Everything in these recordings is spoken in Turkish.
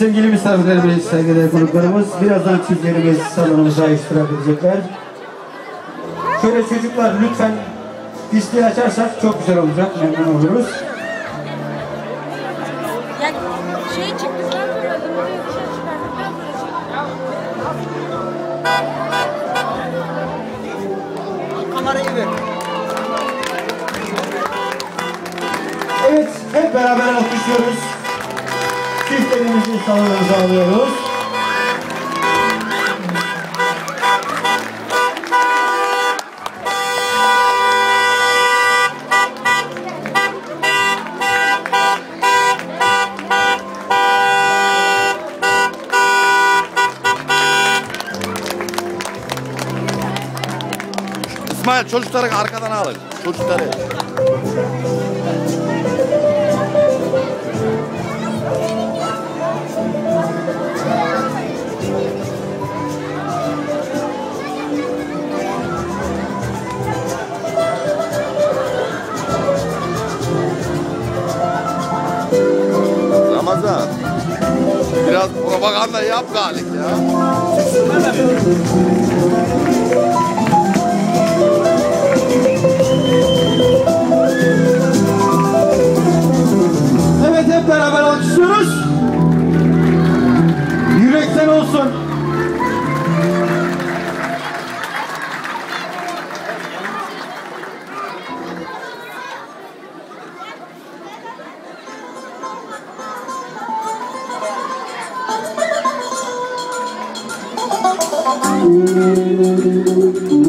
sevgili misafirlerimiz, saygıdeğer konuklarımız birazdan çiftlerimiz salonumuza iştirak edecekler. Şöyle çocuklar lütfen listeyi açarsak çok güzel olacak, memnun oluruz. Yani şey Kamerayı ver. Evet, hep beraber alkışlıyoruz. Çiftlerimizi salonumuza alıyoruz. İsmail çocukları arkadan alın. Çocukları. Ramazan. Biraz propaganda yap galik ya. Thank you.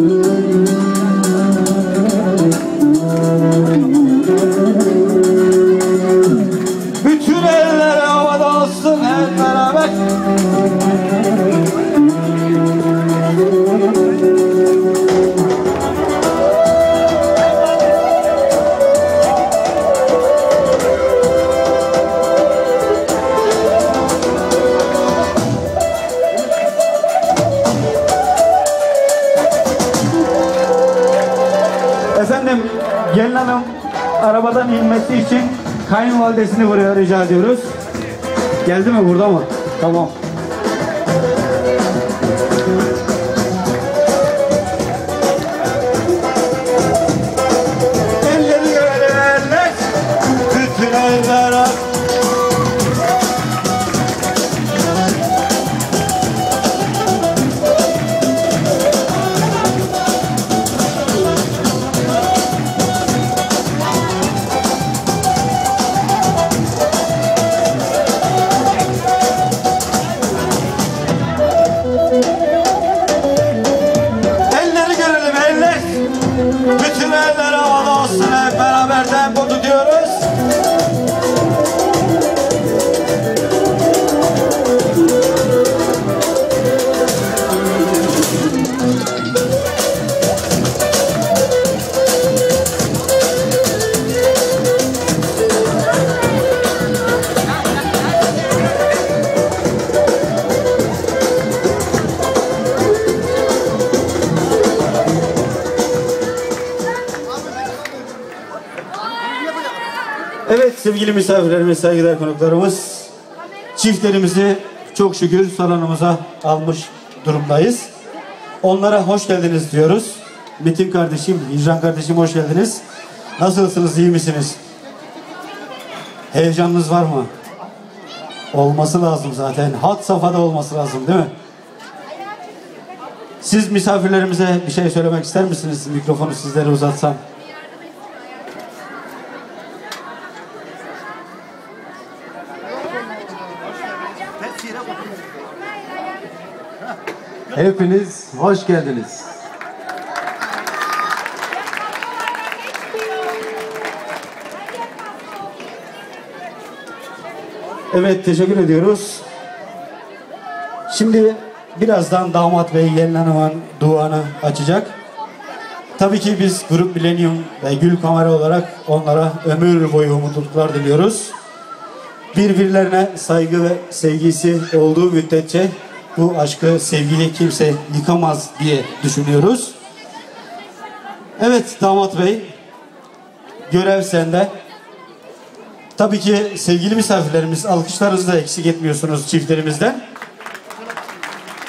Gelin hanım arabadan inmesi için kayınvalidesini buraya rica ediyoruz. Geldi mi burada mı? Tamam. Evet sevgili misafirlerimiz, saygıdeğer konuklarımız. Çiftlerimizi çok şükür salonumuza almış durumdayız. Onlara hoş geldiniz diyoruz. Metin kardeşim, İcran kardeşim hoş geldiniz. Nasılsınız, iyi misiniz? Heyecanınız var mı? Olması lazım zaten. Hat safhada olması lazım değil mi? Siz misafirlerimize bir şey söylemek ister misiniz? Mikrofonu sizlere uzatsam. Hepiniz hoş geldiniz. Evet teşekkür ediyoruz. Şimdi birazdan damat bey gelin hanımın duanı açacak. Tabii ki biz Grup Millennium ve Gül Kamera olarak onlara ömür boyu mutluluklar diliyoruz. Birbirlerine saygı ve sevgisi olduğu müddetçe bu aşkı, sevgili kimse yıkamaz diye düşünüyoruz. Evet damat bey, görev sende. Tabii ki sevgili misafirlerimiz alkışlarınızı da eksik etmiyorsunuz çiftlerimizden.